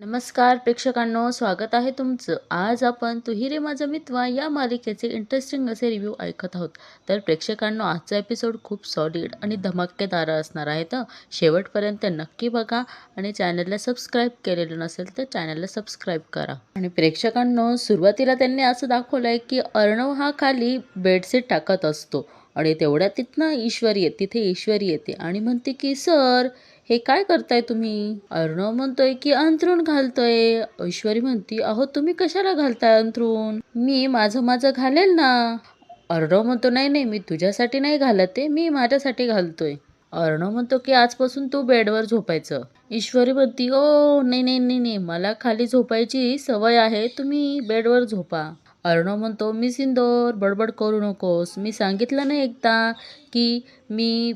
नमस्कार प्रेक्षकांनो स्वागत आहे तुमचं. आज आपण तुही रे माझा मित्वा या मालिकेचे इंटरेस्टिंग असे रिव्ह्यू ऐकत आहोत. तर प्रेक्षकांनो आजचा एपिसोड खूप सॉलिड आणि धमाकेदार असणार आहे तर शेवटपर्यंत नक्की बघा आणि चॅनलला सबस्क्राईब केलेलं नसेल तर चॅनलला सबस्क्राईब करा. आणि प्रेक्षकांनो सुरुवातीला त्यांनी असं दाखवलं आहे की अर्णव हा खाली बेडशीट टाकत असतो आणि तेवढ्या तिथनं ईश्वरी येते तिथे ईश्वरी येते आणि म्हणते की सर हे काय करताय तुम्ही? अर्णव म्हणतोय की अंथरूण घालतोय. ऐश्वरी म्हणती अहो तुम्ही कशाला घालताय अंथरूण? मी माझं माझं घालेल ना. अर्णव म्हणतो नाही नाही मी तुझ्यासाठी नाही घालत ते मी माझ्यासाठी घालतोय. अर्णव म्हणतो की आजपासून तू बेडवर झोपायचं. ईश्वरी म्हणती ओ नाही नाही नाही नाही मला खाली झोपायची सवय आहे तुम्ही बेडवर झोपा. अर्णव म्हणतो मी सिंदोर बडबड करू नकोस. मी सांगितलं नाही एकदा की मी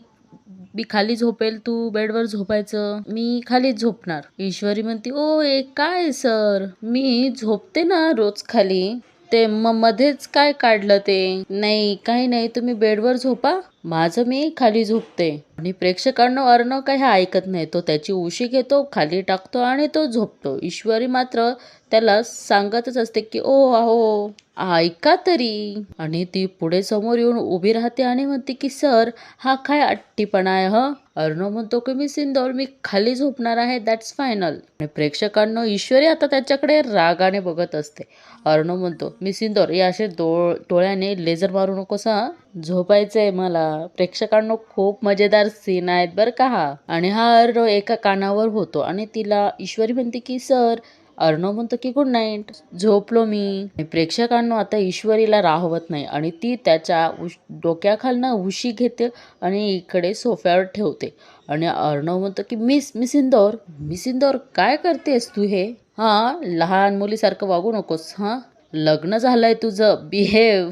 मी खाली झोपेल तू बेडवर झोपायचं. मी खालीच झोपणार. ईश्वरी म्हणते ओ ए काय सर? मी झोपते ना रोज खाली. ते मग मध्येच काय काढलं ते? नाही काही नाही तुम्ही बेडवर झोपा. माझं मी खाली झोपते. आणि प्रेक्षकांना अर्णव काही ऐकत नाही. तो त्याची उशी घेतो खाली टाकतो आणि तो झोपतो. ईश्वरी मात्र त्याला सांगतच असते की ओ आहो ऐका तरी. आणि ती पुढे समोर येऊन उभी राहते आणि म्हणते की सर हा काय अट्टीपणा आहे ह? अर्णव म्हणतो की मी सिंदोर मी खाली झोपणार आहे दॅट्स फायनल आणि प्रेक्षकांना ईश्वरी आता त्याच्याकडे रागाने बघत असते. अर्णव म्हणतो मी सिंदोर या असे डो डोळ्याने लेझर मारू नको हा? झोपायचंय मला. प्रेक्षकांना खूप मजेदार सीन आहेत बरं का हा. आणि हा अर्णव एका कानावर होतो आणि तिला ईश्वरी म्हणते की सर अर्णव म्हणतो की गुड नाईट झोपलो मी. प्रेक्षकांना आता ईश्वरीला राहवत नाही आणि ती त्याच्या उश डोक्याखालनं उशी घेते आणि इकडे सोफ्यावर ठेवते. आणि अर्णव म्हणतो की miss miss Indore miss Indore काय करतेस तू हे? हां लहान मुलीसारखं वागू नकोस हां? लग्न झालंय तुझं. बिहेव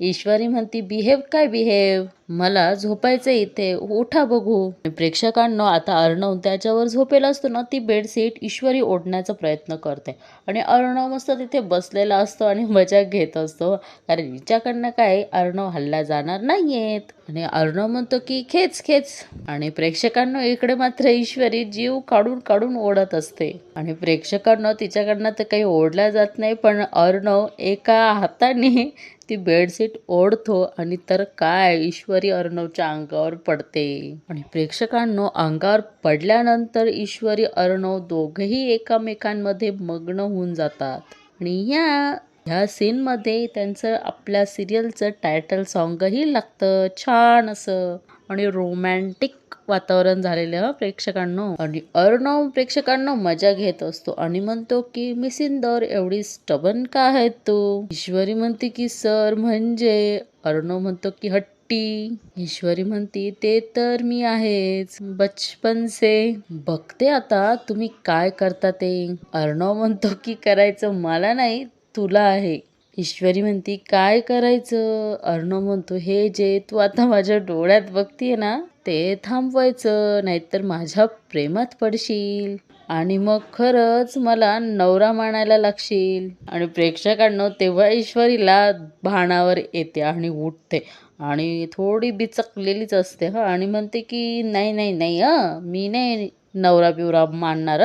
ईश्वरी म्हणती बिहेव काय बिहेव? मला झोपायचं इथे. उठा बघू. प्रेक्षकांना आता अर्णव त्याच्यावर झोपेला असतो ना ती बेडशीट ईश्वरी ओढण्याचा प्रयत्न करते. आणि अर्णव मस्त तिथे बसलेला असतो आणि मजा घेत असतो. कारण हिच्याकडनं काय अर्णव हल्ला जाणार नाहीयेत. आणि अर्णव म्हणतो की खेच खेच. आणि प्रेक्षकांना इकडे मात्र ईश्वरी जीव काढून काढून ओढत असते. आणि प्रेक्षकांना तिच्याकडनं तर काही ओढला जात नाही पण अर्णव एका हाताने ती बेडशीट ओढतो आणि तर काय ईश्वरी अर्णवच्या अंगावर पडते. आणि प्रेक्षकांनो अंगावर पडल्यानंतर ईश्वरी अर्णव दोघेही एकामेकांमध्ये मग्न होऊन जातात. आणि या ह्या सीनमध्ये त्यांचं आपल्या सिरियलचं टायटल सॉन्गही लागतं. छान असं. आणि रोमॅन्टिक वातावरण झालेलं प्रेक्षकांनो. आणि अर्णव प्रेक्षकांना मजा घेत असतो. आणि म्हणतो की मी सिंदर एवढी स्टबन का आहे तू? ईश्वरी म्हणते की सर म्हणजे? अर्णव म्हणतो की हट्टी. ईश्वरी म्हणती ते तर मी आहेच. बचपन से बघते आता तुम्ही काय करता ते. अर्णव म्हणतो की करायचं मला नाही तुला आहे. ईश्वरी म्हणती काय करायचं? अर्णव म्हणतो हे जे तू आता माझ्या डोळ्यात बघतीये ना ते थांबवायचं नाहीतर माझ्या प्रेमात पडशील. आणि मग खरंच मला नवरा मानायला लागशील. आणि प्रेक्षकांना तेव्हा ईश्वरीला भाणावर येते आणि उठते. आणि थोडी बिचकलेलीच असते हां. आणि म्हणते की नाही नाही नाही हं. मी नाही नवरा बिवरा मानणार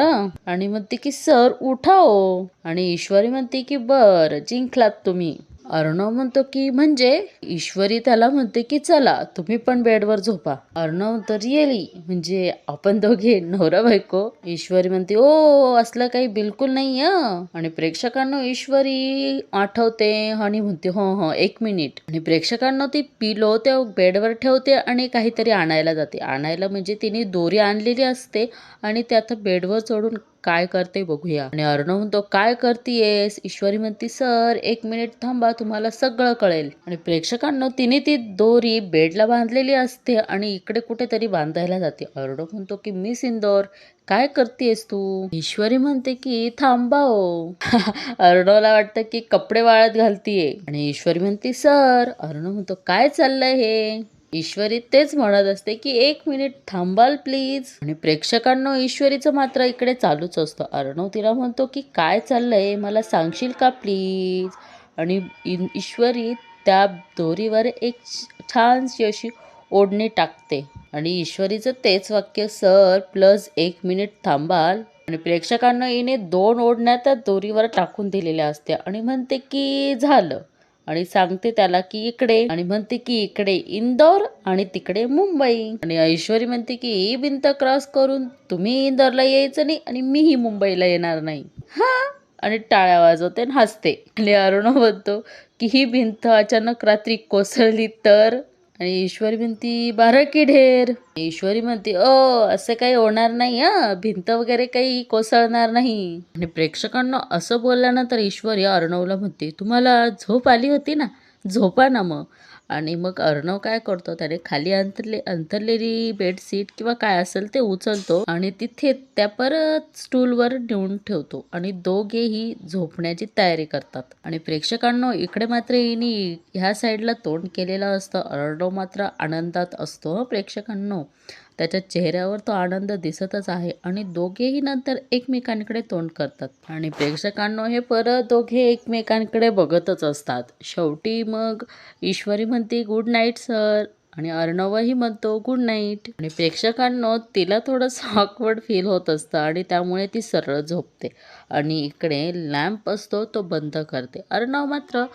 आणि म्हणते की सर उठा हो आणि ईश्वरी म्हणते की बरं जिंकलात तुम्ही. अर्णव म्हणतो की म्हणजे? ईश्वरी त्याला म्हणते की चला तुम्ही पण बेडवर झोपा. अर्णव तर येली म्हणजे आपण दोघे नवरा बायको? ईश्वरी म्हणते ओ असलं काही बिलकुल नाही आणि प्रेक्षकांना ईश्वरी आठवते आणि म्हणते हो हो एक मिनिट. आणि प्रेक्षकांना ती पिलो त्या बेडवर ठेवते आणि काहीतरी आणायला जाते. आणायला म्हणजे तिने दोरी आणलेली असते आणि ते आता बेडवर चढून काय करते बघूया. आणि अर्णव म्हणतो काय करतेयस? ईश्वरी म्हणती सर एक मिनिट थांबा तुम्हाला सगळं कळेल. आणि प्रेक्षकांना तिने ती दोरी बेडला बांधलेली असते आणि इकडे कुठेतरी बांधायला जाते. अर्णव म्हणतो की मिस इंदोर काय करतेस तू? ईश्वरी म्हणते की थांबा हो अर्णवला वाटतं की कपडे वाळत घालतीये. आणि ईश्वरी म्हणते सर. अर्णव म्हणतो काय चाललंय हे? ईश्वरी तेच म्हणत असते की एक मिनिट थांबाल प्लीज आणि प्रेक्षकांना ईश्वरीचं मात्र इकडे चालूच असतं. अर्णव तिला म्हणतो की काय चाललंय? मला सांगशील का प्लीज आणि ईश्वरी त्या दोरीवर एक छानशी अशी ओढणी टाकते. आणि ईश्वरीचं तेच वाक्य सर प्लस एक मिनिट थांबाल. आणि प्रेक्षकांना हिने दोन ओढण्या त्या दोरीवर टाकून दिलेल्या असत्या. आणि म्हणते की झालं. आणि सांगते त्याला की इकडे आणि म्हणते की इकडे इंदोर आणि तिकडे मुंबई. आणि ऐश्वरी म्हणते की ही भिंत क्रॉस करून तुम्ही इंदोरला यायचं नाही आणि मीही मुंबईला येणार नाही. हा? आणि टाळ्या वाजवते आणि हसते. आणि अरुण म्हणतो की ही भिंत अचानक रात्री कोसळली तर? आणि ईश्वरी म्हणती बारा की ढेर. ईश्वरी म्हणती ओ असं काही होणार नाही हा? भिंत वगैरे काही कोसळणार नाही. आणि प्रेक्षकांना असं बोलल्यानंतर ईश्वरी अर्णवला म्हणते तुम्हाला झोप आली होती ना? झोपा ना मग. आणि मग अर्णव काय करतो? त्याने खाली अंतरले अंतरलेली बेडशीट किंवा काय असेल ते उचलतो आणि तिथे त्या परत स्टूलवर नेऊन ठेवतो आणि दोघेही झोपण्याची तयारी करतात. आणि प्रेक्षकांना इकडे मात्र हिने ह्या साईडला तोंड केलेलं असतं. अर्णव मात्र आनंदात असतो प्रेक्षकांनो. त्याच्या चेहऱ्यावर तो आनंद दिसतच आहे आणि दोघेही नंतर एकमेकांकडे तोंड करतात. आणि प्रेक्षकांनो हे परत दोघे एकमेकांकडे बघतच असतात. शेवटी मग ईश्वरी म्हणते गुड नाईट सर. आणि अर्णवही म्हणतो गुड नाईट. आणि प्रेक्षकांनो तिला थोडंसं ऑकवर्ड फील होत असतं आणि त्यामुळे ती सरळ झोपते. आणि इकडे लॅम्प असतो तो बंद करते. अर्णव मात्र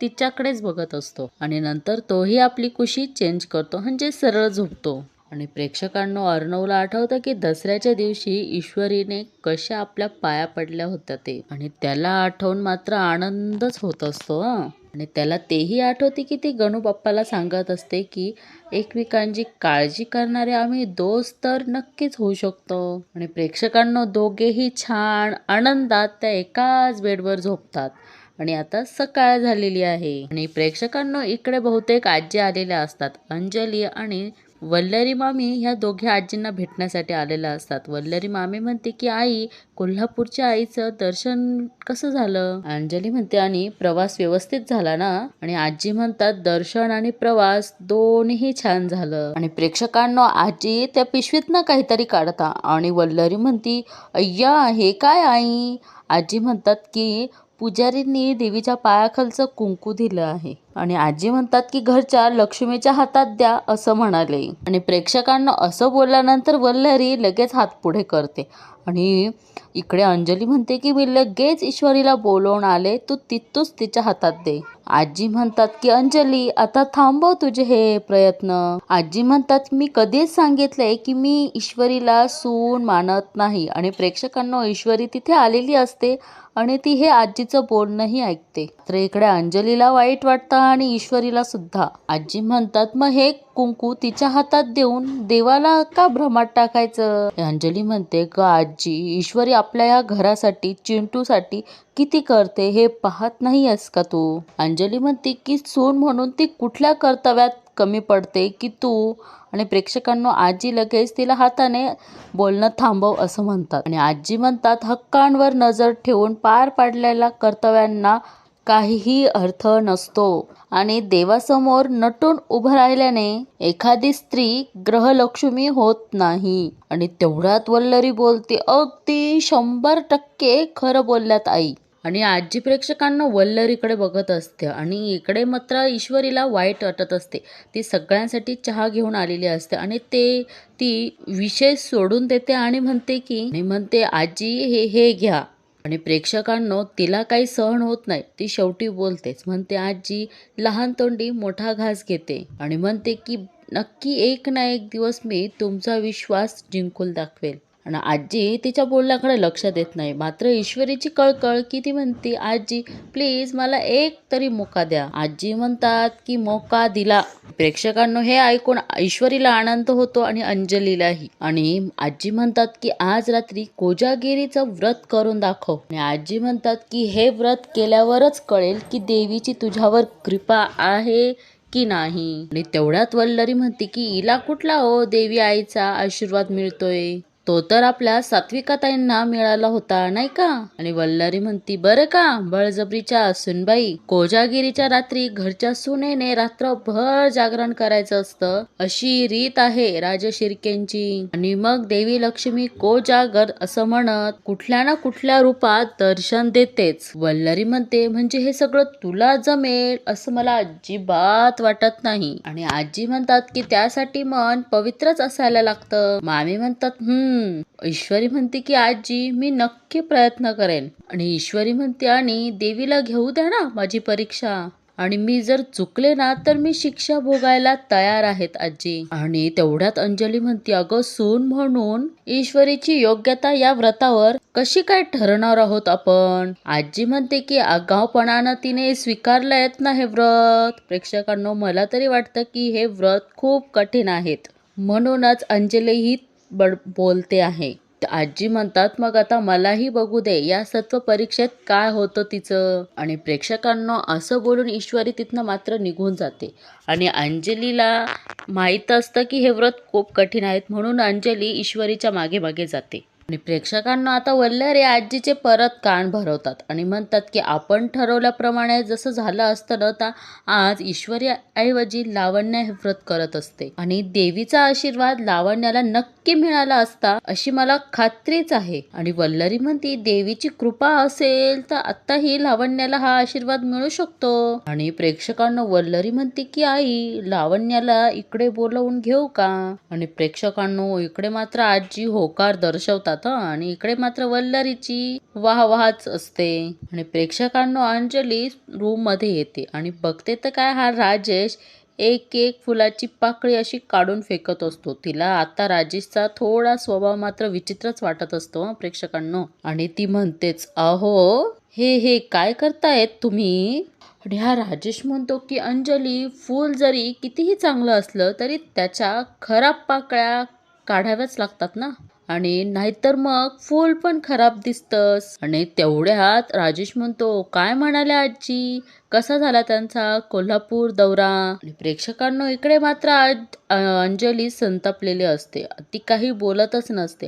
तिच्याकडेच बघत असतो. आणि नंतर तोही आपली कुशी चेंज करतो म्हणजे सरळ झोपतो. आणि प्रेक्षकांनो अर्णवला आठवतं की दसऱ्याच्या दिवशी ईश्वरीने कशा आपल्या पाया पडल्या होत्या ते. आणि त्याला आठवून मात्र आनंदच होत असतो आणि त्याला तेही आठवते की ती गणू बाप्पाला सांगत असते की एकमेकांची काळजी करणारे आम्ही दोस्त तर नक्कीच होऊ शकतो. आणि प्रेक्षकांना दोघेही छान आनंदात त्या एकाच बेडवर झोपतात. आणि आता सकाळ झालेली आहे. आणि प्रेक्षकांना इकडे बहुतेक आजी आलेल्या असतात. अंजली आणि वल्लरी मामी ह्या दोघ्या आजींना भेटण्यासाठी आलेल्या असतात. वल्लरी मामी म्हणते की आई कोल्हापूरच्या आईचं दर्शन कसं झालं? अंजली म्हणते आणि प्रवास व्यवस्थित झाला ना? आणि आजी म्हणतात दर्शन आणि प्रवास दोन्ही छान झालं. आणि प्रेक्षकांना आजी त्या पिशवीतनं काहीतरी काढता आणि वल्लरी म्हणती अय्या हे काय आई? आजी म्हणतात की पुजारींनी देवीच्या पायाखालचं कुंकू दिलं आहे. आणि आजी म्हणतात की घरच्या लक्ष्मीच्या हातात द्या असं म्हणाले. आणि प्रेक्षकांना असं बोलल्यानंतर वल्लरी लगेच हात पुढे करते. आणि इकडे अंजली म्हणते की मी लगेच ईश्वरीला बोलवून आले तू तिथूच तिच्या हातात दे. आजी म्हणतात की अंजली आता थांबव तुझे हे प्रयत्न. आजी म्हणतात मी कधीच सांगितलंय की मी ईश्वरीला सून मानत नाही आणि प्रेक्षकांना ईश्वरी तिथे आलेली असते आणि ती हे आजीचं बोलणंही ऐकते. तर इकडे अंजलीला वाईट वाटतं आणि ईश्वरीला सुद्धा. आजी म्हणतात मग हे कुंकू तिच्या हातात देऊन देवाला का भ्रमात टाकायचं? अंजली म्हणते ग आजी ईश्वरी आपल्या या घरासाठी चिंटूसाठी किती करते हे पाहत नाही आहेस का तू? अंजली म्हणते की सून म्हणून ती कुठल्या कर्तव्यात कमी पडते की तू? आणि प्रेक्षकांना आजी लगेच तिला हाताने बोलणं थांबव असं म्हणतात. आणि आजी म्हणतात हक्कांवर नजर ठेवून पार पाडलेल्या कर्तव्यांना काहीही अर्थ नसतो. आणि देवासमोर नटून उभं राहिल्याने एखादी स्त्री ग्रहलक्ष्मी होत नाही. आणि तेवढ्यात वल्लरी बोलते अगदी शंभर टक्के खरं बोलल्यात आई. आणि आजी प्रेक्षकांना वल्लरीकडे बघत असते आणि इकडे मात्र ईश्वरीला वाईट वाटत असते. ती सगळ्यांसाठी चहा घेऊन आलेली असते आणि ते ती विषय सोडून देते आणि म्हणते की म्हणते आजी हे हे घ्या. आणि प्रेक्षकांनो तिला काही सहन होत नाही. ती शेवटी बोलतेच म्हणते आजी लहान तोंडी मोठा घास घेते. आणि म्हणते की नक्की एक ना एक दिवस मी तुमचा विश्वास जिंकून दाखवेल. आणि आजी तिच्या बोलण्याकडे लक्ष देत नाही. मात्र ईश्वरीची कळकळ की ती म्हणते आजी प्लीज मला एक तरी मोका द्या. आजी म्हणतात की मोका दिला. प्रेक्षकांनो हे ऐकून ईश्वरीला आनंद होतो आणि अंजलीलाही. आणि आजी म्हणतात की आज रात्री कोजागिरीचं व्रत करून दाखव. आणि आजी म्हणतात की हे व्रत केल्यावरच कळेल की देवीची तुझ्यावर कृपा आहे की नाही. आणि तेवढ्यात वल्लरी म्हणते की हिला कुठला हो देवी आईचा आशीर्वाद मिळतोय? तो तर आपल्या सात्विकाताईंना मिळाला होता नाही का? आणि वल्लारी म्हणती बरं का बळजबरीच्या सुनबाई कोजागिरीच्या रात्री घरच्या सुनेने रात्रभर जागरण करायचं असतं. अशी रीत आहे राजशिर्केंची. आणि मग देवी लक्ष्मी कोजागर असं म्हणत कुठल्या ना कुठल्या रूपात दर्शन देतेच. वल्लारी म्हणते म्हणजे हे सगळं तुला जमेल असं मला अजिबात वाटत नाही. आणि आजी म्हणतात की त्यासाठी मन पवित्रच असायला लागतं. मामी म्हणतात हम्म हम्म. ईश्वरी म्हणते की आजी मी नक्की प्रयत्न करेन. आणि ईश्वरी म्हणते आणि देवीला घेऊ द्या ना माझी परीक्षा. आणि मी जर चुकले ना तर मी शिक्षा भोगायला तयार आहेत आजी. आणि तेवढ्यात अंजली म्हणते अगं सून म्हणून ईश्वरीची योग्यता या व्रतावर कशी काय ठरणार आहोत आपण? आजी म्हणते की आगावपणानं तिने स्वीकारलं येत ना हे व्रत. प्रेक्षकांनो मला तरी वाटतं की हे व्रत खूप कठीण आहेत. म्हणूनच अंजली ही बड बोलते आहे. आजी म्हणतात मग आता मलाही बघू दे. या सत्व परीक्षेत काय होतं तिचं? आणि प्रेक्षकांना असं बोलून ईश्वरी तिथनं मात्र निघून जाते. आणि अंजलीला माहीत असतं की हे व्रत खूप कठीण आहेत म्हणून अंजली ईश्वरीच्या मागे मागे जाते. आणि प्रेक्षकांना आता वल्लरे आजीचे परत कान भरवतात आणि म्हणतात की आपण ठरवल्याप्रमाणे जसं झालं असतं ना तर आज ईश्वरी ऐवजी लावण्य हे व्रत करत असते. आणि देवीचा आशीर्वाद लावण्याला नक्की मिळाला असता अशी मला खात्रीच आहे. आणि वल्लरी म्हणती देवीची कृपा असेल तर आत्ताही लावण्याला हा आशीर्वाद मिळू शकतो. आणि प्रेक्षकांना वल्लरी म्हणते की आई लावण्याला इकडे बोलवून घेऊ का? आणि प्रेक्षकांनो इकडे मात्र आजी होकार दर्शवतात आणि इकडे मात्र वल्लरीची वाह वाहच असते. आणि प्रेक्षकांनो अंजली रूममध्ये येते. आणि बघते तर काय हा राजेश एक एक फुलाची पाकळी अशी काढून फेकत असतो. तिला आता राजेशचा थोडा स्वभाव मात्र विचित्रच वाटत असतो प्रेक्षकांनो. आणि ती म्हणतेच अहो हे हे काय करतायत तुम्ही? आणि हा राजेश म्हणतो की अंजली फूल जरी कितीही चांगलं असलं तरी त्याच्या खराब पाकळ्या काढाव्याच लागतात ना. आणि नाहीतर मग फूल पण खराब दिसतस. आणि तेवढ्यात राजेश म्हणतो काय म्हणाले आजी? कसा झाला त्यांचा कोल्हापूर दौरा? आणि प्रेक्षकांनो इकडे मात्र आज अंजली संतापलेली असते. ती काही बोलतच नसते.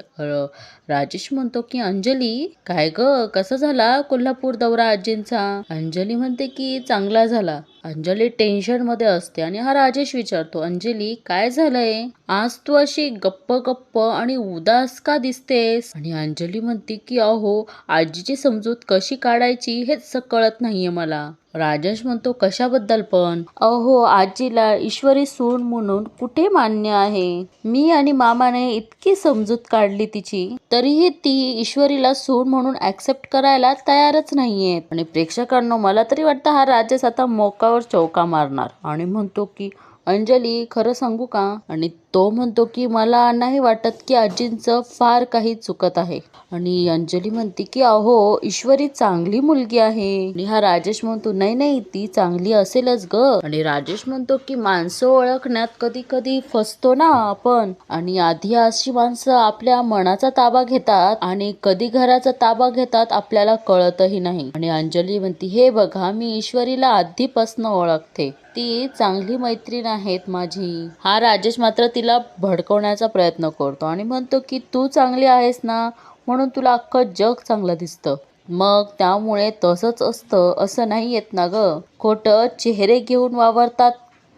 राजेश म्हणतो की अंजली काय ग? कसा झाला कोल्हापूर दौरा आजींचा? अंजली म्हणते की चांगला झाला. अंजली टेन्शनमध्ये असते आणि हा राजेश विचारतो अंजली काय झालंय? आज तू अशी गप्प गप्प आणि उदास का दिसतेस? आणि अंजली म्हणते की अहो आजीची समजूत कशी काढायची हेच कळत नाहीये मला. राजेश म्हणतो कशाबद्दल पण? अहो आजीला ईश्वरी सून म्हणून कुठे मान्य आहे? मी आणि मामाने इतकी समजूत काढली तिची तरीही ती ईश्वरीला सून म्हणून ऍक्सेप्ट करायला तयारच नाहीये आणि प्रेक्षकांनो मला तरी वाटतं हा राजेश आता मोकावर चौका मारणार आणि म्हणतो की अंजली खरं सांगू का? आणि तो म्हणतो की मला नाही वाटत की आजींचं फार काही चुकत आहे. आणि अंजली म्हणते की अहो ईश्वरी चांगली मुलगी आहे. आणि हा राजेश म्हणतो नाही नाही ती चांगली असेलच ग. आणि राजेश म्हणतो की माणसं ओळखण्यात कधी कधी फसतो ना आपण. आणि आधी अशी माणसं आपल्या मनाचा ताबा घेतात आणि कधी घराचा ताबा घेतात आपल्याला कळतही नाही. आणि अंजली म्हणते हे बघा मी ईश्वरीला आधीपासून ओळखते. ती चांगली मैत्रीण आहेत माझी. हा राजेश मात्र तिला भडकवण्याचा प्रयत्न करतो आणि म्हणतो की तू चांगली आहेस ना म्हणून तुला अख्खं जग चांगलं दिसतं. मग त्यामुळे तसंच असतं असं नाही येत ना ग. खोटं चेहरे घेऊन वावरतात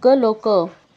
ग लोक.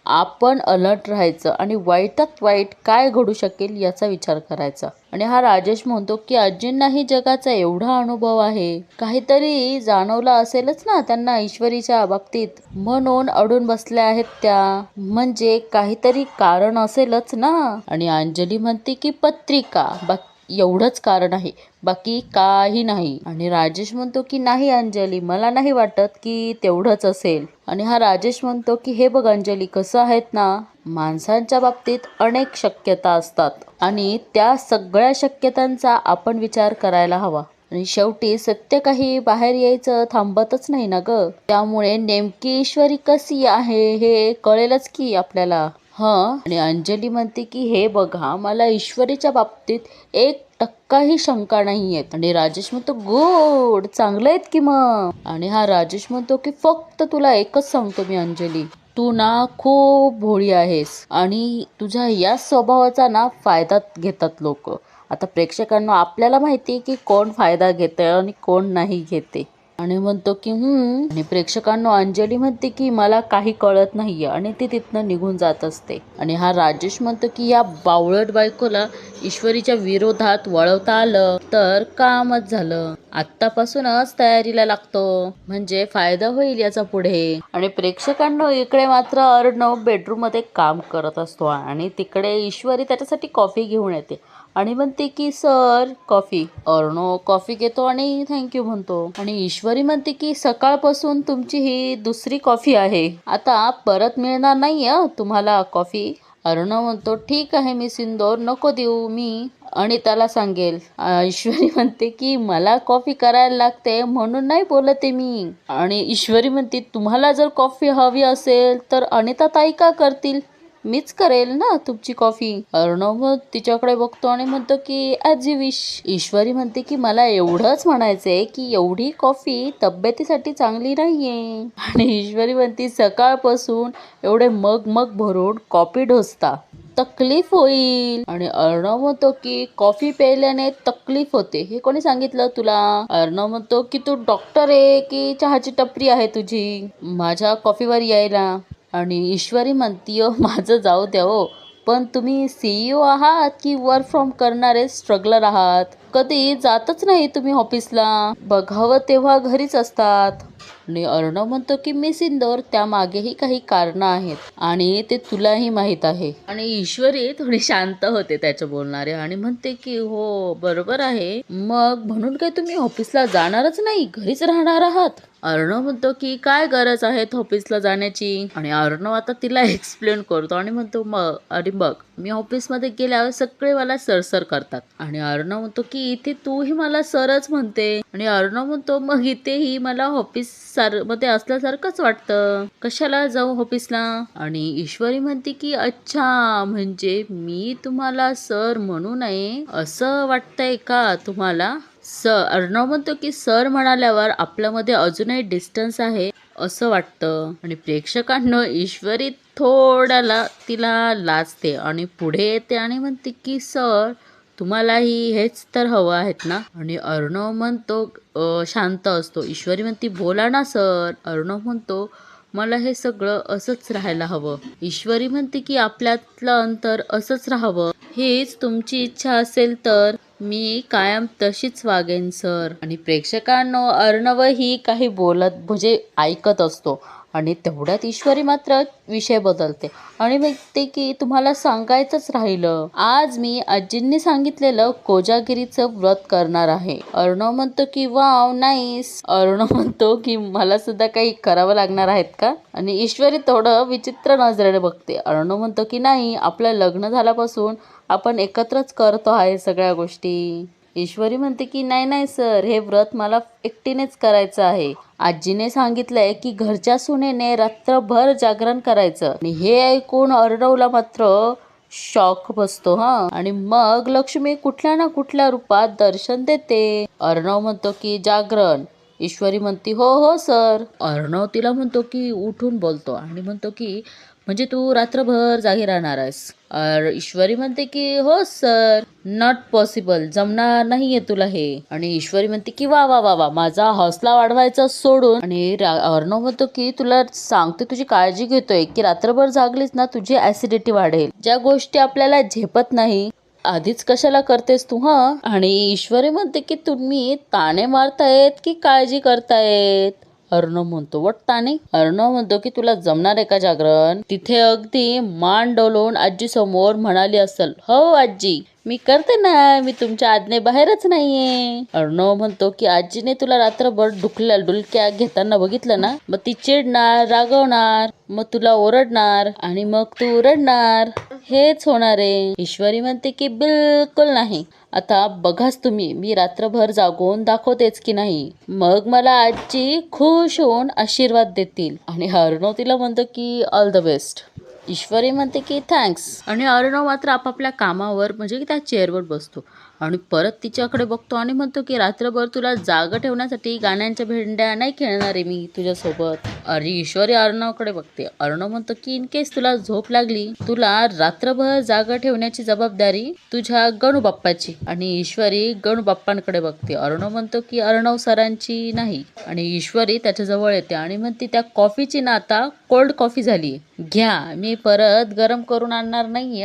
आपण अलर्ट राहायचं आणि वाईटात वाईट काय घडू शकेल याचा विचार करायचा. आणि हा राजेश म्हणतो की आजींनाही जगाचा एवढा अनुभव आहे. काहीतरी जाणवलं असेलच ना त्यांना ईश्वरीच्या बाबतीत. म्हणून अडून बसल्या आहेत त्या. म्हणजे काहीतरी कारण असेलच ना. आणि अंजली म्हणते की पत्रिका बाकी एवढंच कारण आहे. बाकी काही नाही. आणि राजेश म्हणतो की नाही अंजली मला नाही वाटत की तेवढंच असेल. आणि हा राजेश म्हणतो की हे बघ अंजली कसं आहेत ना माणसांच्या बाबतीत अनेक शक्यता असतात. आणि त्या सगळ्या शक्यतांचा आपण विचार करायला हवा. आणि शेवटी सत्य काही बाहेर यायचं थांबतच नाही ना ग. त्यामुळे नेमकी ईश्वरी कशी आहे हे कळेलच की आपल्याला. हं. आणि अंजली म्हणते की हे बघा मला ईश्वरीच्या बाबतीत एक टक्काही शंका नाही आहेत आणि राजेश म्हणतो गुड चांगलं आहेत की मग? आणि हा राजेश म्हणतो की फक्त तुला एकच सांगतो मी अंजली. तू ना खूप भोळी आहेस. आणि तुझ्या या स्वभावाचा ना फायदा घेतात लोक. आता प्रेक्षकांना आपल्याला माहिती आहे की कोण फायदा घेते आणि कोण नाही घेते. आणि म्हणतो की हम्म. आणि प्रेक्षकांना अंजली म्हणते की मला काही कळत नाहीये. आणि ती तिथनं निघून जात असते. आणि हा राजेश म्हणतो की या बावळट बायकोला ईश्वरीच्या विरोधात वळवता आलं तर कामच झालं. आत्तापासूनच तयारीला लागतो. म्हणजे फायदा होईल याचा पुढे. आणि प्रेक्षकांना इकडे मात्र अर्णव बेडरूममध्ये काम करत असतो आणि तिकडे ईश्वरी त्याच्यासाठी कॉफी घेऊन येते. आणि म्हणते की सर कॉफी. अर्णो कॉफी घेतो आणि थँक्यू म्हणतो. आणि ईश्वरी म्हणते की सकाळपासून तुमची ही दुसरी कॉफी आहे. आता परत मिळणार नाही तुम्हाला कॉफी. अर्णव म्हणतो ठीक आहे मी सिंदोर नको देऊ मी. आणि त्याला सांगेल. ईश्वरी म्हणते की मला कॉफी करायला लागते म्हणून नाही बोलते मी. आणि ईश्वरी म्हणते तुम्हाला जर कॉफी हवी असेल तर अनिता ताई का करतील? मीच करेल ना तुमची कॉफी? अर्णव मग तिच्याकडे बघतो आणि म्हणतो की आज विश. ईश्वरी म्हणते की मला एवढंच म्हणायचंय की एवढी कॉफी तब्येतीसाठी चांगली नाहीये. आणि ईश्वरी म्हणते सकाळपासून एवढे मग मग भरून कॉफी ढोसता. तकलीफ होईल. आणि अर्णव म्हणतो की कॉफी प्यायल्याने तकलीफ होते. हे कोणी सांगितलं तुला? अर्णव म्हणतो की तू डॉक्टर आहे की चहाची टपरी आहे तुझी? माझ्या कॉफीवर यायला. आणि ईश्वरी म्हणती हो माझं जाऊ द्या हो. पण तुम्ही सीईओ आहात की वर्क फ्रॉम करणारे स्ट्रगलर आहात? कधी जातच नाही तुम्ही ऑफिसला बघावं तेव्हा घरीच असतात. आणि अर्णव म्हणतो की मी सिंदोर त्यामागेही काही कारणं आहेत आणि ते तुलाही माहीत आहे. आणि ईश्वरी थोडी शांत होते त्याच्या बोलणारे आणि म्हणते की हो बरोबर आहे. मग म्हणून काय तुम्ही ऑफिसला जाणारच नाही? घरीच राहणार आहात? अर्णव म्हणतो की काय गरज आहे ऑफिसला जाण्याची? आणि अर्णव आता तिला एक्सप्लेन करतो आणि म्हणतो मग अरे बघ मी ऑफिसमध्ये गेल्यावर सगळे मला सरसर करतात. आणि अर्णव म्हणतो की इथे तूही मला सरच म्हणते. आणि अर्णव म्हणतो मग इथेही मला ऑफिस सारमध्ये असल्यासारखंच वाटतं. कशाला जाऊ ऑफिसला? आणि ईश्वरी म्हणते की अच्छा म्हणजे मी तुम्हाला सर म्हणू नये. असं वाटतंय का तुम्हाला? सर अर्णव म्हणतो की सर म्हणाल्यावर आपल्यामध्ये अजूनही डिस्टन्स आहे असं वाटतं. आणि प्रेक्षकांना ईश्वरी थोड्याला तिला लाजते आणि पुढे येते आणि म्हणते की सर तुम्हालाही हेच तर हवं आहेत ना? आणि अर्णव म्हणतो शांत असतो. ईश्वरी म्हणती बोला ना सर. अर्णव म्हणतो मला हे सगळं असंच राहायला हवं. ईश्वरी म्हणते की आपल्यातलं अंतर असंच राहावं. हीच तुमची इच्छा असेल तर मी कायम तशीच वागेन सर. आणि प्रेक्षकांनो अर्णवही काही बोलत म्हणजे ऐकत असतो. आणि तेवढ्यात ईश्वरी मात्र विषय बदलते. आणि म्हणते की तुम्हाला सांगायचंच राहिलं. आज मी आजींनी सांगितलेलं कोजागिरीचं व्रत करणार आहे. अर्णव म्हणतो की वाव नाईस अर्णव म्हणतो की मला सुद्धा काही करावं लागणार आहेत का? आणि ईश्वरी थोडं विचित्र नजरेने बघते. अर्णव म्हणतो की नाही आपलं लग्न झाल्यापासून आपण एकत्रच करतो आहे सगळ्या गोष्टी. ईश्वरी म्हणते की नाही नाही सर हे व्रत मला एकटीनेच करायचं आहे. आजीने सांगितलंय की घरच्या सुनेने रात्रभर जागरण करायचं. आणि हे ऐकून अर्णवला मात्र शॉक बसतो हा. आणि मग लक्ष्मी कुठल्या ना कुठल्या रूपात दर्शन देते. अर्णव म्हणतो की जागरण. ईश्वरी म्हणती हो हो सर. अर्णव तिला म्हणतो की उठून बोलतो. आणि म्हणतो की म्हणजे तू रात्रभर जागी राहणार आहेस. ईश्वरी म्हणते की हो सर. नॉट पॉसिबल जमणार नाहीये तुला हे. आणि ईश्वरी म्हणते की वा वा वा वा. माझा हौसला वाढवायचा सोडून. आणि अर्णव म्हणतो की तुला सांगते तुझी काळजी घेतोय की रात्रभर जागलीस ना तुझी ऍसिडिटी वाढेल. ज्या गोष्टी आपल्याला झेपत नाही आधीच कशाला करतेस तू हा? आणि ईश्वरी म्हणते की तुम्ही ताणे मारतायत की काळजी करतायत? अर्णव म्हणतो वट्टाने ताणे अर्णव म्हणतो की तुला जमणार आहे का जागरण? तिथे अगदी मान डोलवून आजी समोर म्हणाली असेल. हो आजी. मी करते ना मी तुमच्या आज्ञेबाहेरच नाहीये. अर्णव म्हणतो की आजीने तुला रात्रभर डुकल्या डुलक्या घेताना बघितलं ना मग ती चिडणार रागवणार मग तुला ओरडणार आणि मग तू ओरडणार हेच होणार आहे. ईश्वरी म्हणते की बिलकुल नाही. आता बघाच तुम्ही मी रात्रभर जागून दाखवतेच की नाही. मग मला आजी खुश होऊन आशीर्वाद देतील. आणि अर्णव तिला म्हणतो की ऑल द बेस्ट ईश्वरी म्हणते की थँक्स आणि अर्णव मात्र आपापल्या कामावर म्हणजे की त्या चेअरवर बसतो. आणि परत तिच्याकडे बघतो आणि म्हणतो की रात्रभर तुला जाग ठेवण्यासाठी गाण्यांच्या भेंड्या नाही खेळणार आहे मी तुझ्यासोबत. अरे ईश्वरी अर्णवकडे बघते. अर्णव म्हणतो की इन केस तुला झोप लागली तुला रात्रभर जाग ठेवण्याची जबाबदारी तुझ्या गणू बाप्पाची आणि ईश्वरी गणू बाप्पांकडे बघते. अर्णव म्हणतो की अर्णव सरांची नाही. आणि ईश्वरी त्याच्याजवळ येते आणि म्हणते त्या कॉफीची ना आता कोल्ड कॉफी झाली घ्या मी परत गरम करून आणणार नाही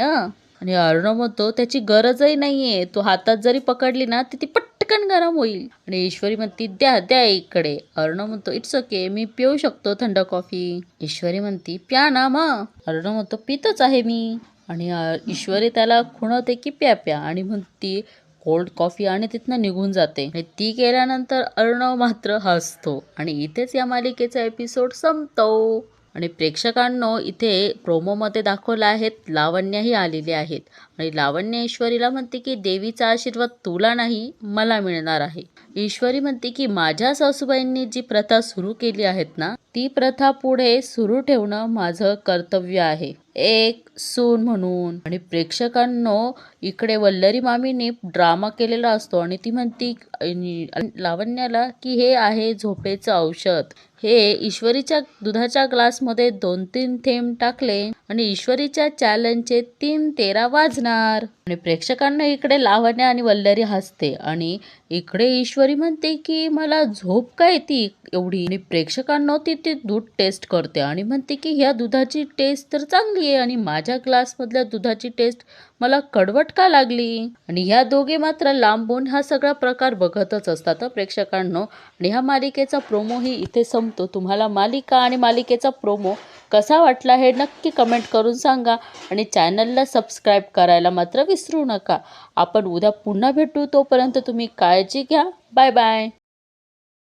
आणि अर्णव म्हणतो त्याची गरजही नाहीये. तू हातात जरी पकडली ना ती ती पटकन गरम होईल. आणि ईश्वरी म्हणती द्या द्या इकडे. अर्णव म्हणतो इट्स ओके मी पिऊ शकतो थंड कॉफी. ईश्वरी म्हणती प्या ना मग अर्णव म्हणतो पितच आहे मी. आणि ईश्वरी त्याला खुणवते की प्या प्या. आणि मग ती कोल्ड कॉफी आणि तिथनं निघून जाते. आणि ती केल्यानंतर अर्णव मात्र हसतो. आणि इथेच या मालिकेचा एपिसोड संपतो. आणि प्रेक्षकांनो इथे प्रोमोमध्ये दाखवलं आहेत लावण्याही आलेली आहेत. आणि लावण्य ईश्वरीला म्हणते की देवीचा आशीर्वाद तुला नाही मला मिळणार आहे. ईश्वरी म्हणते की माझ्या सासूबाईंनी जी प्रथा सुरू केली आहेत ना ती प्रथा पुढे सुरू ठेवणं माझं कर्तव्य आहे. एक सून म्हणून. आणि प्रेक्षकांनो इकडे वल्लरी मामीने ड्रामा केलेला असतो आणि ती म्हणती लावण्याला की हे आहे झोपेचं औषध. हे ईश्वरीच्या दुधाच्या ग्लासमध्ये दोन तीन थेंब टाकले आणि ईश्वरीच्या चॅलेंजचे तीन तेरा वाजणार. आणि प्रेक्षकांना इकडे लावण्या आणि वल्लरी हसते आणि इकडे ईश्वरी म्हणते की मला झोप काय ती एवढी? आणि प्रेक्षकांना ती ते दूध टेस्ट करते आणि म्हणते की ह्या दुधाची टेस्ट तर चांगली आहे आणि माझ्या ग्लासमधल्या दुधाची टेस्ट मला कडवट का लागली? आणि ह्या दोघे मात्र लांबून हा सगळा प्रकार बघतच असतात प्रेक्षकांनो. आणि ह्या मालिकेचा प्रोमोही इथे संपतो. तुम्हाला मालिका आणि मालिकेचा प्रोमो कसा वाटला हे नक्की कमेंट करून सांगा. आणि चॅनलला सबस्क्राईब करायला मात्र विसरू नका. आपण उद्या पुन्हा भेटू. तोपर्यंत तुम्ही काळजी घ्या. Bye bye